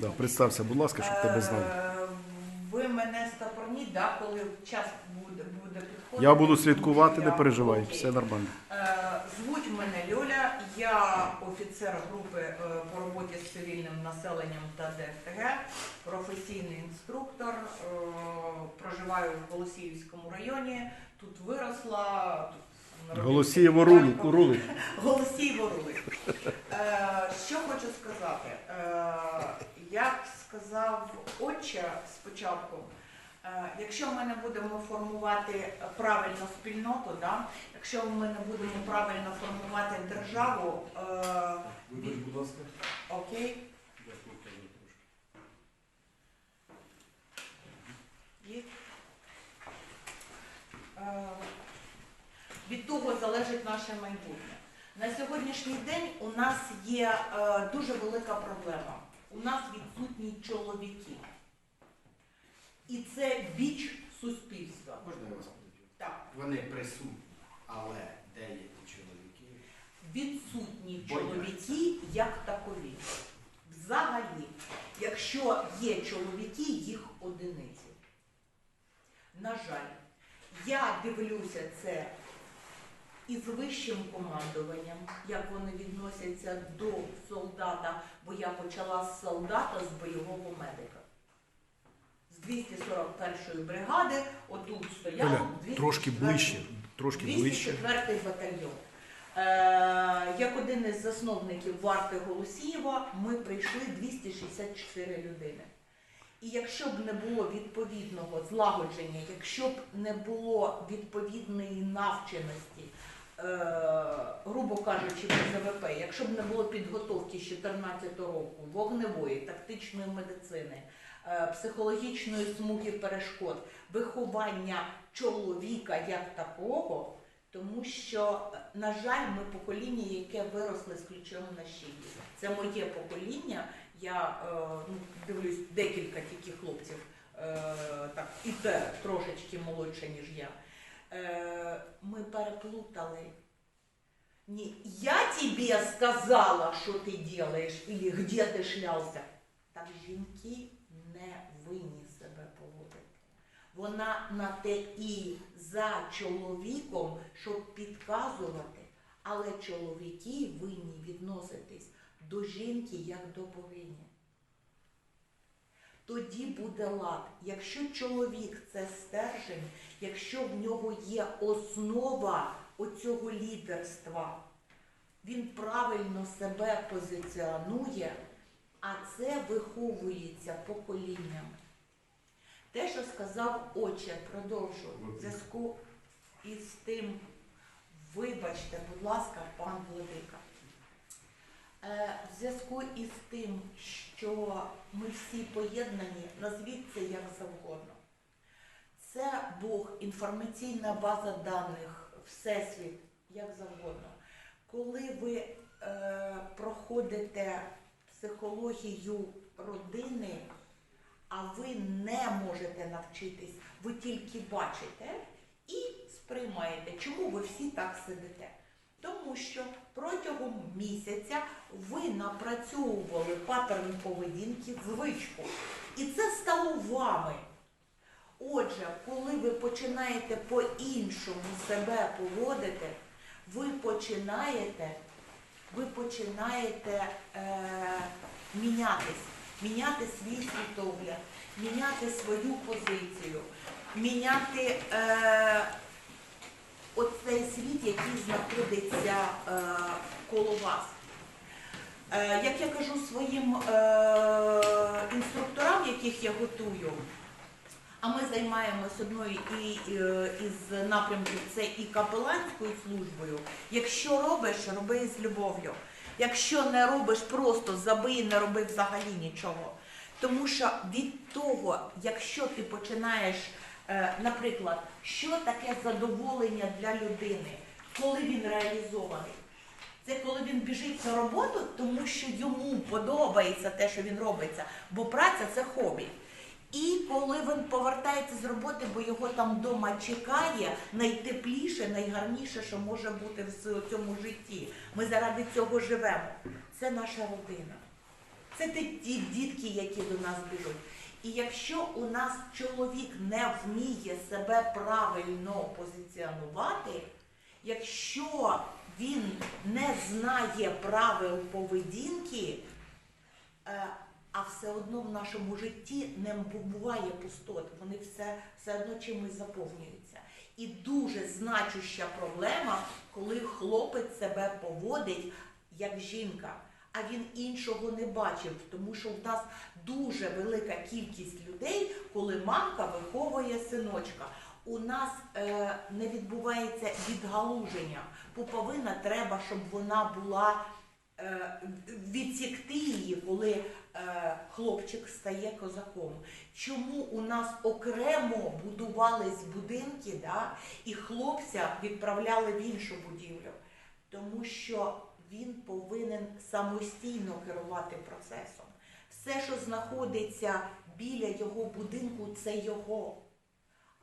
Да, представся, будь ласка, щоб тебе знали. Е, Ви мене стопорніть, да, коли час буде, буде підходити. Я буду слідкувати, не переживай, Окей. все нормально. Е, Звуть мене Льоля, я офіцер групи е, по роботі з цивільним населенням та ДФТГ, професійний інструктор, е, проживаю в Голосіївському районі, тут виросла. Тут Голосієво рулик. Голосієво рулик. Е, Що хочу сказати? Е, Як сказав отче спочатку, е, якщо ми не будемо формувати правильно спільноту, да? якщо ми не будемо правильно формувати державу, е, Виберіть, будь ласка. окей. Є. Е, Від того залежить наше майбутнє. На сьогоднішній день у нас є дуже велика проблема. У нас відсутні чоловіки. І це біч суспільства. Можна я вас подаю? Так, Вони присутні, але деякі чоловіки відсутні чоловіки як такові. Взагалі, якщо є чоловіки, їх одиниці. На жаль, я дивлюся це із вищим командуванням, як вони відносяться до солдата, бо я почала з солдата з бойового медика. З 241-ї бригади, отут стояв Оля, 204-й трошки ближче, трошки ближче. 204 батальйон. Е, як один із засновників варти Голосієва, ми прийшли 264 людини. І якщо б не було відповідного злагодження, якщо б не було відповідної навченості, грубо кажучи, по ЗВП, якщо б не було підготовки з 14 року, вогневої, тактичної медицини, е, психологічної смуги перешкод, виховання чоловіка як такого, тому що, е, на жаль, ми покоління, яке виросли з ключом на шиї. Це моє покоління. Я е, ну, дивлюсь декілька тільки хлопців, е, так, і те трошечки молодше, ніж я. Е, ми переплутали. Не я тебе сказала, що ти робиш, і де ти шлявся. Так жінки не винні себе поводити. Вона на те і за чоловіком, щоб підказувати, але чоловіки винні відноситись до жінки як до богині. Тоді буде лад. Якщо чоловік це стержень, якщо в нього є основа оцього лідерства, він правильно себе позиціонує, а це виховується поколіннями. Те, що сказав отче, продовжу, в зв'язку із тим, вибачте, будь ласка, пан Владика. Е, В зв'язку із тим, що ми всі поєднані, назвіть це як завгодно. Це Бог, інформаційна база даних, Всесвіт, як завгодно. Коли ви е, проходите психологію родини, а ви не можете навчитись, ви тільки бачите і сприймаєте, чому ви всі так сидите. Тому що протягом місяця ви напрацьовували паттерн поведінки, звичку. І це стало вами. Отже, коли ви починаєте по-іншому себе поводити, ви починаєте, ви починаєте е, мінятись, міняти свій світогляд, міняти свою позицію, міняти е, оцей світ, який знаходиться е, коло вас. Е, як я кажу своїм е, інструкторам, яких я готую, а ми займаємось одною і, із напрямків це і капеланською службою. Якщо робиш, роби з любов'ю. Якщо не робиш, просто забий, не роби взагалі нічого. Тому що від того, якщо ти починаєш, наприклад, що таке задоволення для людини, коли він реалізований? Це коли він біжить на роботу, тому що йому подобається те, що він робиться, бо праця це хобі. І коли він повертається з роботи, бо його там вдома чекає найтепліше, найгарніше, що може бути в цьому житті. Ми заради цього живемо. Це наша родина. Це ті, дітки, які до нас біжуть. І якщо у нас чоловік не вміє себе правильно позиціонувати, якщо він не знає правил поведінки, е, а все одно в нашому житті не буває пустот, вони все, все одно чимось заповнюються. І дуже значуща проблема, коли хлопець себе поводить як жінка, а він іншого не бачив, тому що в нас дуже велика кількість людей, коли мамка виховує синочка. У нас е, не відбувається відгалуження. Пуповина треба, щоб вона була е, відсікти її, коли е, хлопчик стає козаком. Чому у нас окремо будувались будинки, да, і хлопця відправляли в іншу будівлю? Тому що він повинен самостійно керувати процесом. Все, що знаходиться біля його будинку, це його.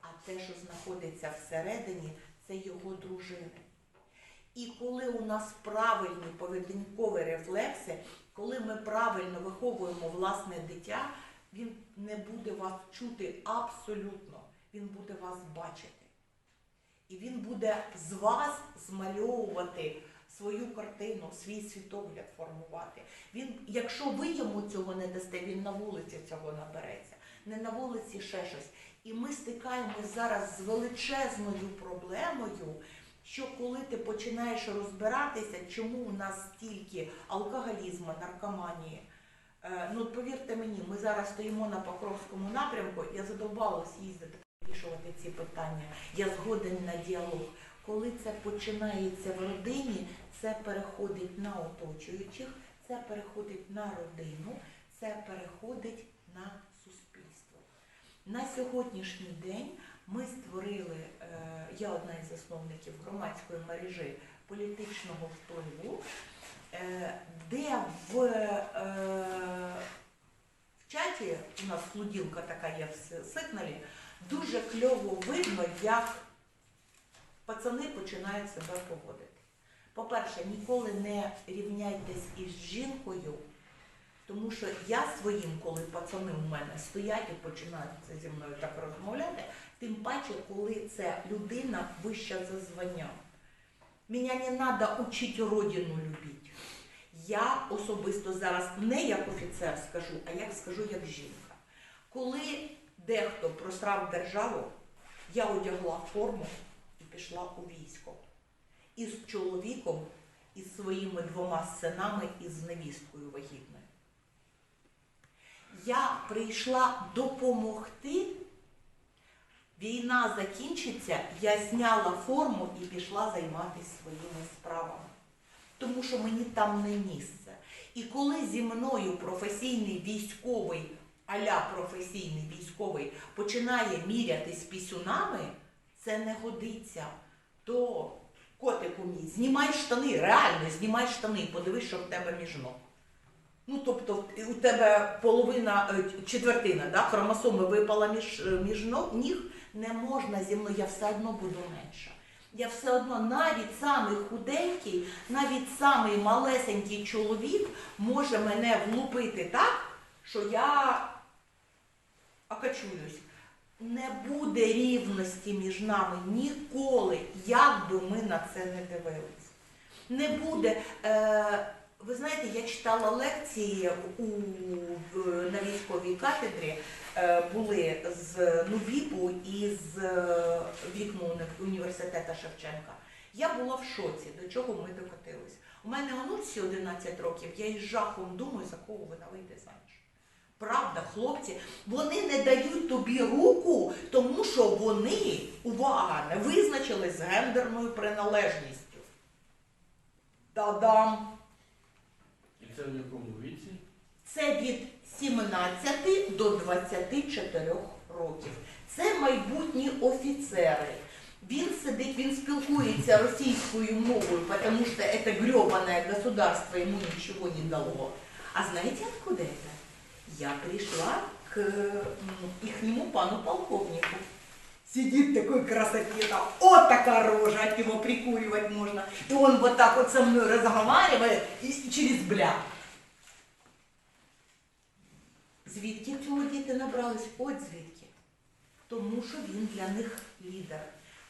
А те, що знаходиться всередині, це його дружини. І коли у нас правильні поведінкові рефлекси, коли ми правильно виховуємо власне дитя, він не буде вас чути абсолютно, він буде вас бачити. І він буде з вас змальовувати свою картину, свій світогляд формувати. Він, якщо ви йому цього не дасте, він на вулиці цього набереться, не на вулиці ще щось. І ми стикаємось зараз з величезною проблемою, що коли ти починаєш розбиратися, чому у нас стільки алкоголізму, наркоманії. Е, Ну, повірте мені, ми зараз стоїмо на Покровському напрямку, я задовбалась їздити, вирішувати ці питання. Я згоден на діалог. Коли це починається в родині, це переходить на оточуючих, це переходить на родину, це переходить на. На сьогоднішній день ми створили, е, я одна із засновників громадської мережі політичного впливу, е, де в, е, в чаті у нас флуділка така є в сигналі, дуже кльово видно, як пацани починають себе поводити. По-перше, ніколи не рівняйтесь із жінкою, тому що я своїм, коли пацани у мене стоять і починають зі мною так розмовляти, тим паче, коли це людина вища за званням. Мене не треба учити родину любити. Я особисто зараз не як офіцер скажу, а як скажу як жінка. Коли дехто просрав державу, я одягла форму і пішла у військо. І з чоловіком, і з своїми двома синами, і з невісткою вагітною. Я прийшла допомогти. Війна закінчиться, я зняла форму і пішла займатися своїми справами. Тому що мені там не місце. І коли зі мною професійний військовий, аля професійний військовий починає мірятись пісюнами, це не годиться. То, котику мій, знімай штани, реально знімай штани, подивись, що в тебе між ног. Ну, тобто у тебе половина, е, четвертина, да, хромосоми випала між, е, між ніг, не можна зі мною, я все одно буду менша. Я все одно навіть самий худенький, навіть самий малесенький чоловік може мене влупити так, що я окачуюсь. Не буде рівності між нами ніколи, як би ми на це не дивились. Не буде. Е, ви знаєте, я читала лекції у, на військовій кафедрі, е, були з НУВІПу і з е, вікну уні- університету Шевченка. Я була в шоці, до чого ми докотились. У мене онуці 11 років, я із жахом думаю, за кого вона вийде заміж. Правда, хлопці, вони не дають тобі руку, тому що вони, увага, не визначились з гендерною приналежністю. Та-дам! Це в якому віці? Це від 17 до 24 років. Це майбутні офіцери. Він сидить, він спілкується російською мовою, тому що це гребаное государство йому нічого не дало. А знаєте, откуда это? Я пришла к ихнему пану полковнику. Сидит такой красотета, вот такая рожа, от него прикуривать можно. И он вот так вот со мной разговаривает и через бля. Звідки цього діти набрались? От звідки. Тому що він для них лідер.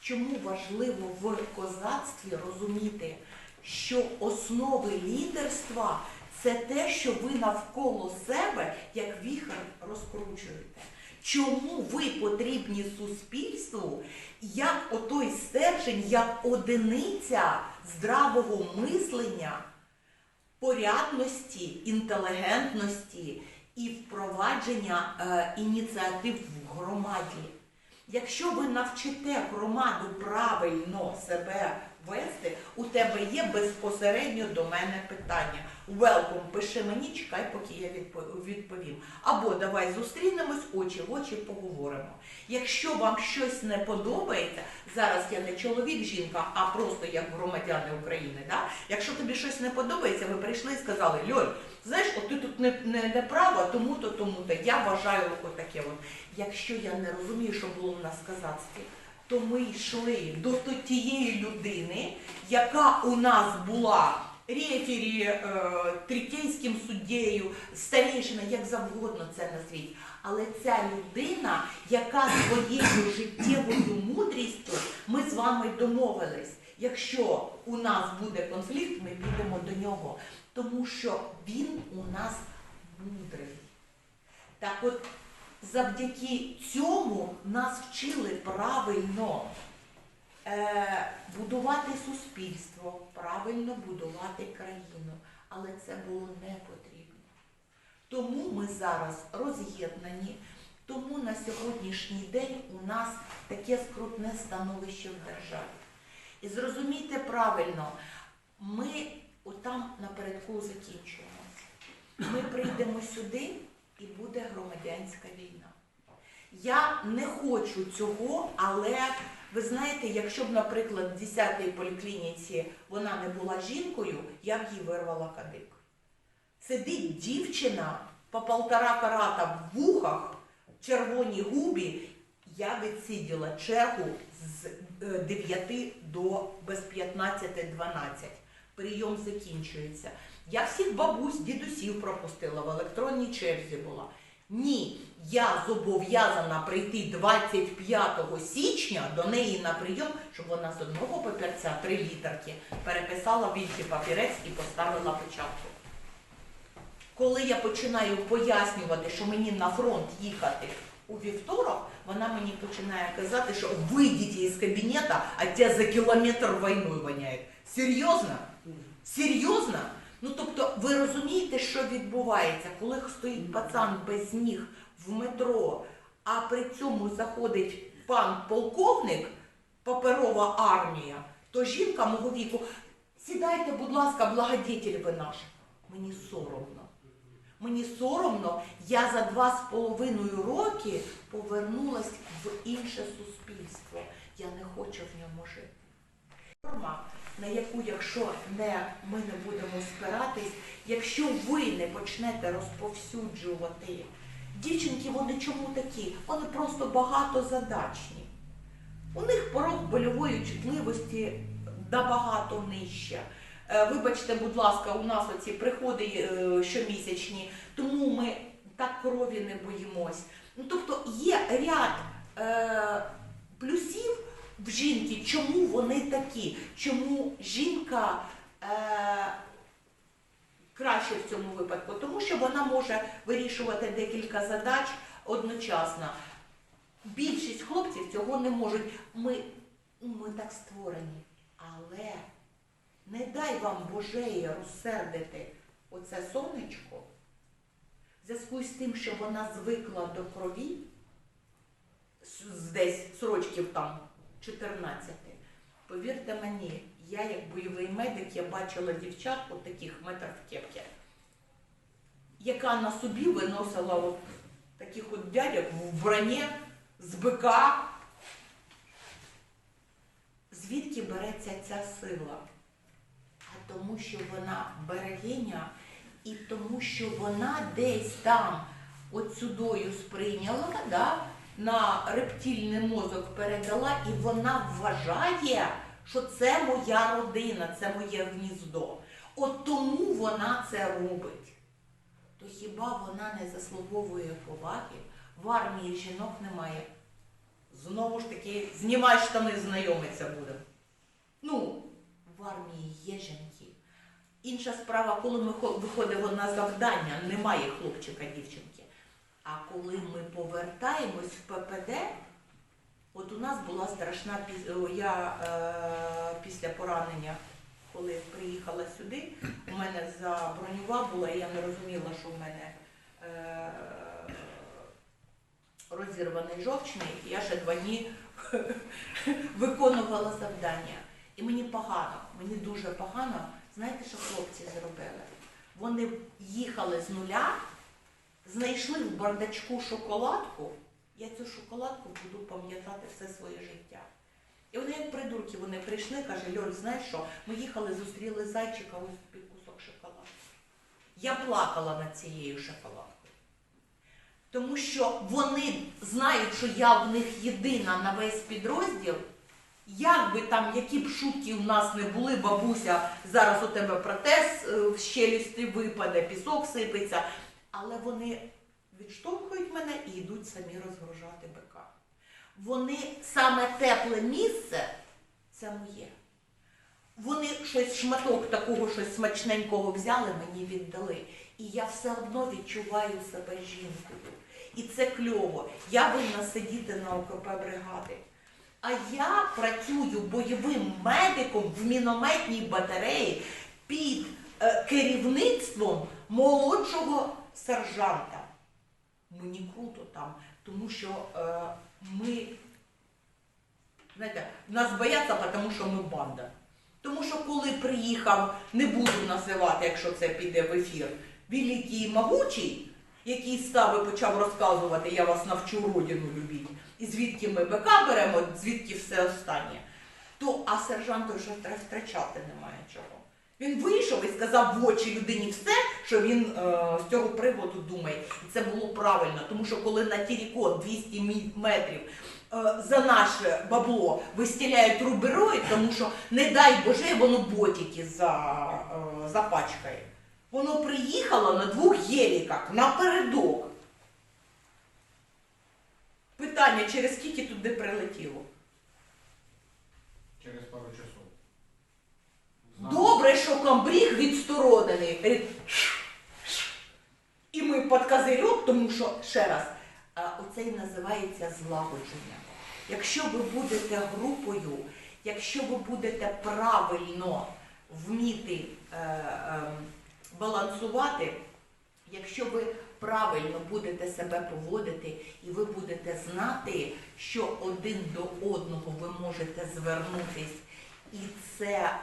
Чому важливо в козацтві розуміти, що основи лідерства це те, що ви навколо себе, як віхар, розкручуєте. Чому ви потрібні суспільству, як отой стержень, як одиниця здравого мислення, порядності, інтелігентності і впровадження е, ініціатив в громаді. Якщо ви навчите громаду правильно себе вести, у тебе є безпосередньо до мене питання. Welcome, пиши мені, чекай, поки я відпо- відповім. Або давай зустрінемось очі в очі поговоримо. Якщо вам щось не подобається, зараз я не чоловік, жінка, а просто як громадяни України. Да? Якщо тобі щось не подобається, ви прийшли і сказали, Льоль, знаєш, от ти тут не, не, не права, тому-то, тому-то. Я вважаю отаке. От. Якщо я не розумію, що було в нас в казацтві, то ми йшли до тієї людини, яка у нас була рефері, е, третейським суддєю, старейшина, як завгодно це назвіть. Але ця людина, яка своєю життєвою мудрістю, ми з вами домовились. Якщо у нас буде конфлікт, ми підемо до нього, тому що він у нас мудрий. Так от завдяки цьому нас вчили правильно будувати суспільство, правильно будувати країну. Але це було не потрібно. Тому ми зараз роз'єднані, тому на сьогоднішній день у нас таке скрутне становище в державі. І зрозумійте правильно, ми отам напередку закінчуємо. Ми прийдемо сюди і буде громадянська війна. Я не хочу цього, але ви знаєте, якщо б, наприклад, в 10-й поліклініці вона не була жінкою, я б їй вирвала кадик. Сидить дівчина по полтора карата в вухах, червоній губі. Я відсиділа чергу з е, 9 до без 15-12. Прийом закінчується. Я всіх бабусь, дідусів пропустила, в електронній черзі була. Ні, я зобов'язана прийти 25 січня до неї на прийом, щоб вона з одного папірця три літерки переписала в інший папірець і поставила печатку. Коли я починаю пояснювати, що мені на фронт їхати у вівторок, вона мені починає казати, що вийдіть із кабінету, а тебе за кілометр війною воняє. Серйозно? Серйозно? Ну тобто, ви розумієте, що відбувається, коли стоїть пацан без ніг в метро, а при цьому заходить пан полковник, паперова армія, то жінка мого віку, сідайте, будь ласка, благодетель ви наш. Мені соромно. Мені соромно, я за два з половиною роки повернулась в інше суспільство. Я не хочу в ньому жити. На яку, якщо не, ми не будемо спиратись, якщо ви не почнете розповсюджувати, дівчинки, вони чому такі? Вони просто багатозадачні. У них порог больової чутливості набагато нижче. Е, Вибачте, будь ласка, у нас оці приходи е, щомісячні, тому ми так крові не боїмось. Ну, тобто є ряд е, плюсів в жінки, чому вони такі, чому жінка е, краще в цьому випадку, тому що вона може вирішувати декілька задач одночасно. Більшість хлопців цього не можуть. Ми, ми так створені. Але не дай вам Божеє розсердити оце сонечко в зв'язку з тим, що вона звикла до крові десь срочків там 14. Повірте мені, я як бойовий медик, я бачила дівчат от таких метрів в кепки, яка на собі виносила от таких от дядьок в броні з бика. Звідки береться ця сила? А тому, що вона берегиня, і тому, що вона десь там от сюдою сприйняла, да, на рептильний мозок передала, і вона вважає, що це моя родина, це моє гніздо. От тому вона це робить. то хіба вона не заслуговує поваги? В армії жінок немає. Знову ж таки, знімай штани, знайомиться будемо. Ну, в армії є жінки. Інша справа, коли ми виходимо на завдання, немає хлопчика, дівчинки. А коли ми повертаємось в ППД, от у нас була страшна піс- я е, після поранення, коли приїхала сюди, у мене забронюва була, і я не розуміла, що в мене е, розірваний жовчний, і я ще два дні виконувала завдання. І мені погано, мені дуже погано. Знаєте, що хлопці зробили? Вони їхали з нуля, знайшли в бардачку шоколадку. Я цю шоколадку буду пам'ятати все своє життя. І вони, як придурки, вони прийшли, каже, Льоль, знаєш що? Ми їхали, зустріли зайчика, ось тобі кусок шоколадки. Я плакала над цією шоколадкою. Тому що вони знають, що я в них єдина на весь підрозділ. Як би там, які б шутки у нас не були, бабуся, зараз у тебе протез е, в щелюсті випаде, пісок сипеться. Але вони відштовхують мене і йдуть самі розгружати бика. Вони саме тепле місце це моє. Вони щось шматок такого щось смачненького взяли, мені віддали. І я все одно відчуваю себе жінкою. І це кльово. Я винна сидіти на ОКП бригади. А я працюю бойовим медиком в мінометній батареї під е, керівництвом молодшого сержанта. Мені круто там, тому що е, ми, знаєте, нас бояться, тому що ми банда. Тому що коли приїхав, не буду називати, якщо це піде в ефір, великий могучий, який став і почав розказувати, я вас навчу родину любіть, і звідки ми БК беремо, звідки все останнє, то а сержанту вже втра- втрачати немає чого. Він вийшов і сказав в очі людині все, що він е, з цього приводу думає. І це було правильно, тому що коли на Тірікон 200 метрів е, за наше бабло вистіляють рубероїд, тому що, не дай Боже, воно ботики за, е, запачкає. Воно приїхало на двох геліках напередок. Питання, через скільки туди прилетіло? Через пару часов. Добре, що камбріг відсторонений. І ми під козирьок, тому що, ще раз, оце і називається злагодження. Якщо ви будете групою, якщо ви будете правильно вміти е, е, балансувати, якщо ви правильно будете себе поводити і ви будете знати, що один до одного ви можете звернутись, і це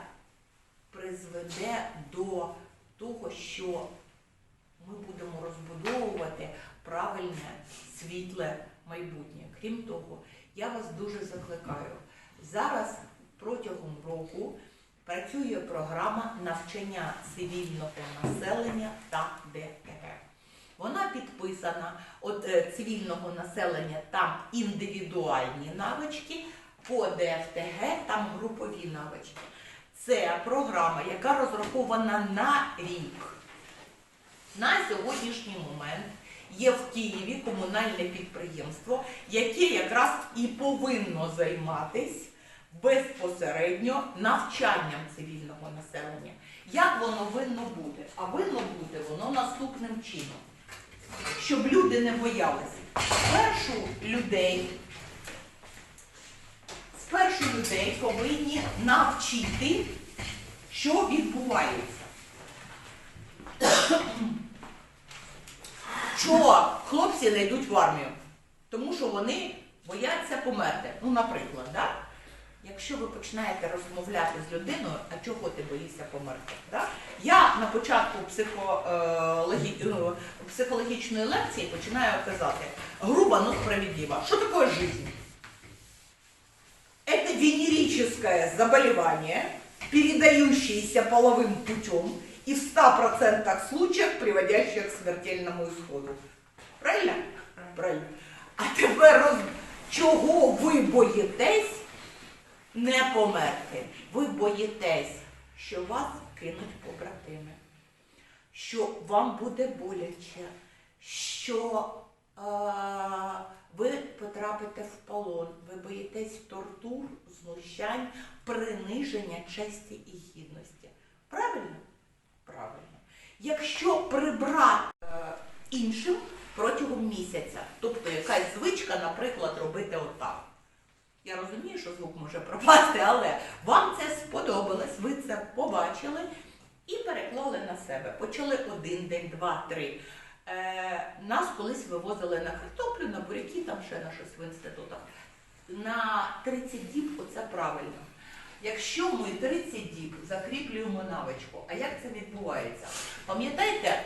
призведе до того, що ми будемо розбудовувати правильне, світле майбутнє. Крім того, я вас дуже закликаю. Зараз протягом року працює програма навчання цивільного населення та ДТГ. Вона підписана від е, цивільного населення там індивідуальні навички, по ДФТГ там групові навички. Це програма, яка розрахована на рік. На сьогоднішній момент є в Києві комунальне підприємство, яке якраз і повинно займатись безпосередньо навчанням цивільного населення. Як воно винно бути? А винно бути воно наступним чином. Щоб люди не боялися. Спершу людей, спершу людей повинні навчити, що відбувається. Що хлопці не йдуть в армію? Тому що вони бояться померти. Ну, наприклад, да? якщо ви починаєте розмовляти з людиною, а чого ти боїшся померти? Да? Я на початку психологі... е, психологічної лекції починаю казати грубо, но справедливо. Що таке жизнь? Венерическое заболевание, передающееся половым путем и в 100% случаев приводящее к смертельному исходу. Правильно? Правильно. А тепер роз... чого ви боїтесь не померти? Ви боїтесь, що вас кинуть побратими. що вам буде боляче, що е, ви потрапите в полон, ви боїтесь тортур, знущань, приниження честі і гідності. Правильно? Правильно. Якщо прибрати е, іншим протягом місяця, тобто якась звичка, наприклад, робити отак. Я розумію, що звук може пропасти, але вам це сподобалось, ви це побачили і переклали на себе. Почали один день, два, три. Е, нас колись вивозили на картоплю, на буряки, там ще на щось в інститутах. На 30 діб оце правильно. Якщо ми 30 діб закріплюємо навичку, а як це відбувається? Пам'ятаєте, е,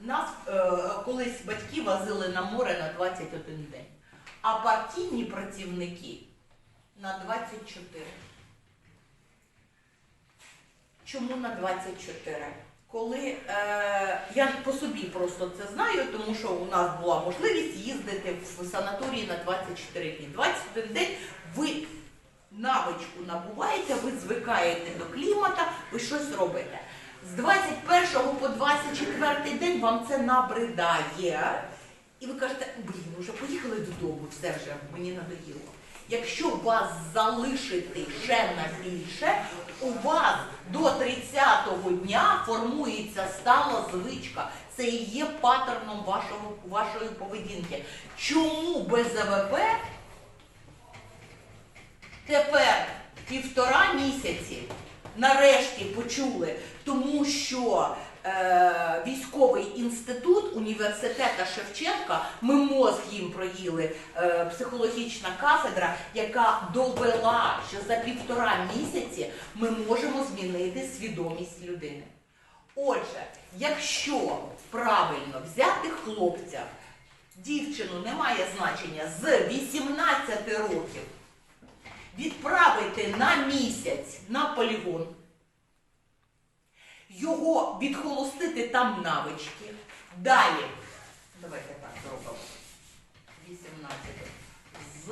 нас е, колись батьки возили на море на 21 день, а партійні працівники на 24. Чому на 24? Коли е, я по собі просто це знаю, тому що у нас була можливість їздити в санаторії на 24 дні. 21 день ви навичку набуваєте, ви звикаєте до клімата, ви щось робите. З 21 по 24 день вам це набридає. І ви кажете, блін, вже поїхали додому, все вже мені надоїло. Якщо вас залишити ще на більше, у вас до 30-го дня формується стала звичка. Це і є паттерном вашого, вашої поведінки. Чому без БЗВП тепер півтора місяці нарешті почули, тому що військовий інститут університета Шевченка, ми мозг їм проїли, е, психологічна кафедра, яка довела, що за півтора місяці ми можемо змінити свідомість людини. Отже, якщо правильно взяти хлопця, дівчину немає значення з 18 років відправити на місяць на полігон, його відхолостити там навички. Далі, давайте так зробимо. 18. З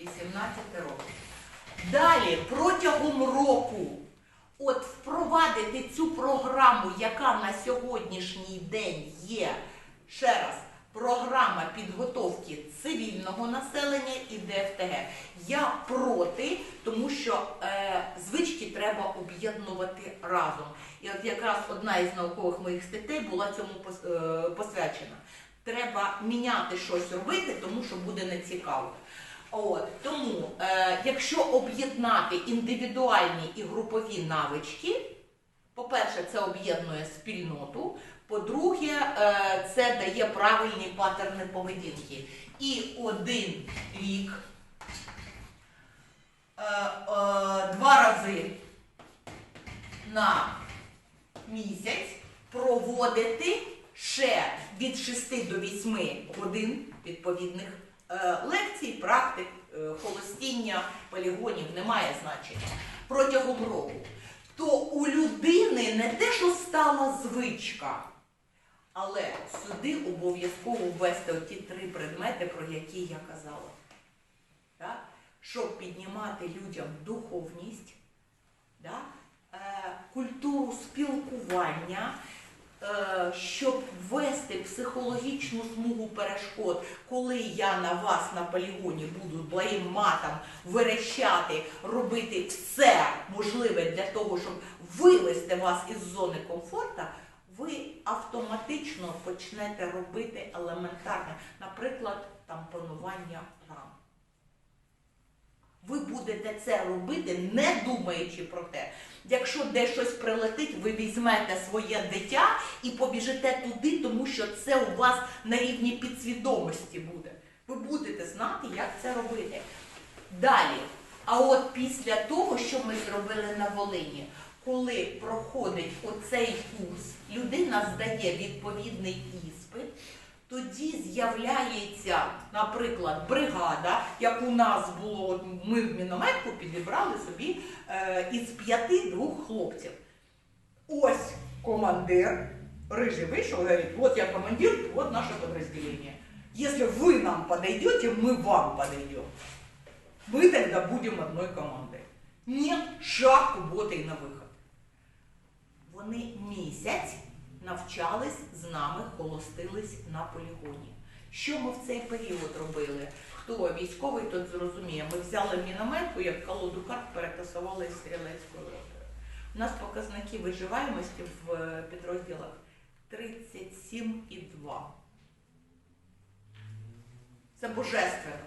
18 років. Далі, протягом року, от впровадити цю програму, яка на сьогоднішній день є, ще раз, програма підготовки цивільного населення і ДФТГ. Я проти, тому що е, звички треба об'єднувати разом. І от якраз одна із наукових моїх статей була цьому е, посвячена. Треба міняти щось робити, тому що буде нецікаво. От тому, е, якщо об'єднати індивідуальні і групові навички, по-перше, це об'єднує спільноту. По-друге, е, це дає правильні паттерни поведінки. І один рік, е, е, два рази на місяць проводити ще від 6 до 8 годин відповідних лекцій, практик, холостіння, полігонів, немає значення протягом року. То у людини не те, що стала звичка, але сюди обов'язково ввести оті три предмети, про які я казала. Так? Щоб піднімати людям духовність, да? е, культуру спілкування, е, щоб ввести психологічну смугу перешкод, коли я на вас на полігоні буду благим матом верещати, робити все можливе для того, щоб вивести вас із зони комфорту, ви автоматично почнете робити елементарне, наприклад, тампонування ран. Ви будете це робити, не думаючи про те. Якщо де щось прилетить, ви візьмете своє дитя і побіжите туди, тому що це у вас на рівні підсвідомості буде. Ви будете знати, як це робити. Далі. А от після того, що ми зробили на Волині, коли проходить оцей курс, людина здає відповідний іспит, тоді з'являється, наприклад, бригада, як у нас було, от ми в мінометку підібрали собі е, із п'яти двох хлопців. Ось командир, рыжий вышел, говорит, вот я командир, вот наше подразделение. Если вы нам подойдете, мы вам подойдем. Мы тогда будем одной командой. Нет, шаг, вот и на выход. Вони місяць навчались з нами, холостились на полігоні. Що ми в цей період робили? Хто військовий, тот зрозуміє. Ми взяли мінометку, як колоду карт, перетасували стрілецькою ротою. У нас показники виживаємості в е, підрозділах 37,2. Це божественно.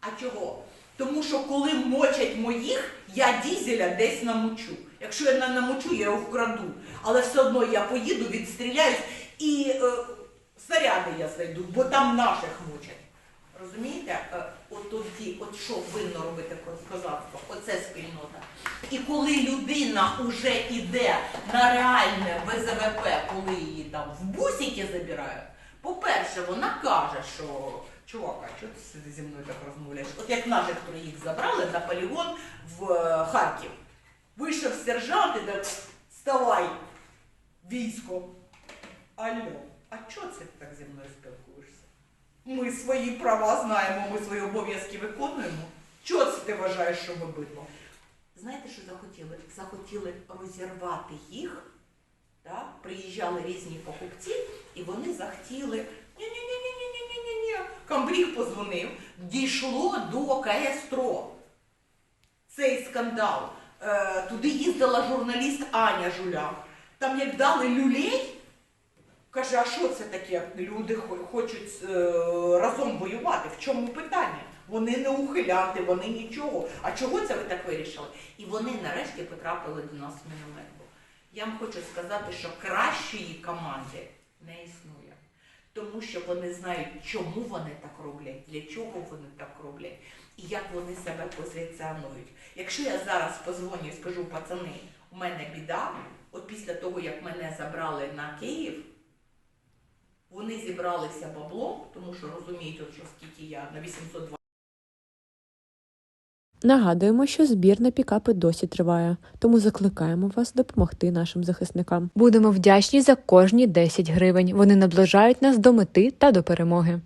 А чого? Тому що коли мочать моїх, я дізеля десь намочу. Якщо я не намочу, я його вкраду. Але все одно я поїду, відстріляюсь і е, снаряди я знайду, бо там наших мочать. Розумієте? Е, От тоді, от що винно робити козацтво? Оце спільнота. І коли людина вже йде на реальне ВЗВП, коли її там в бусики забирають, по-перше, вона каже, що чувак, а чого ти зі мною так розмовляєш? От як наших троїх забрали на полігон в е, Харків. Вийшов сержант і так, вставай, військо. Алло, а чого це ти так зі мною спілкуєшся? Ми свої права знаємо, ми свої обов'язки виконуємо. Чого це ти вважаєш, що ми бидло? Знаєте, що захотіли? Захотіли розірвати їх. Так? Приїжджали різні покупці, і вони захотіли. Ні-ні-ні-ні-ні-ні-ні-ні. Камбріг позвонив, дійшло до КС ТРО. Цей скандал. Е, туди їздила журналіст Аня Жуляк. Там як дали люлей, каже, а що це таке? Люди хочуть е, разом воювати. В чому питання? Вони не ухилянти, вони нічого. А чого це ви так вирішили? І вони нарешті потрапили до нас в мінометку. Я вам хочу сказати, що кращої команди не існує. Тому що вони знають, чому вони так роблять, для чого вони так роблять і як вони себе позиціонують. Якщо я зараз позвоню і скажу, пацани, у мене біда, от після того, як мене забрали на Київ, вони зібралися баблом, тому що розуміють, от, що скільки я на 820 Нагадуємо, що збір на пікапи досі триває, тому закликаємо вас допомогти нашим захисникам. Будемо вдячні за кожні 10 гривень. Вони наближають нас до мети та до перемоги.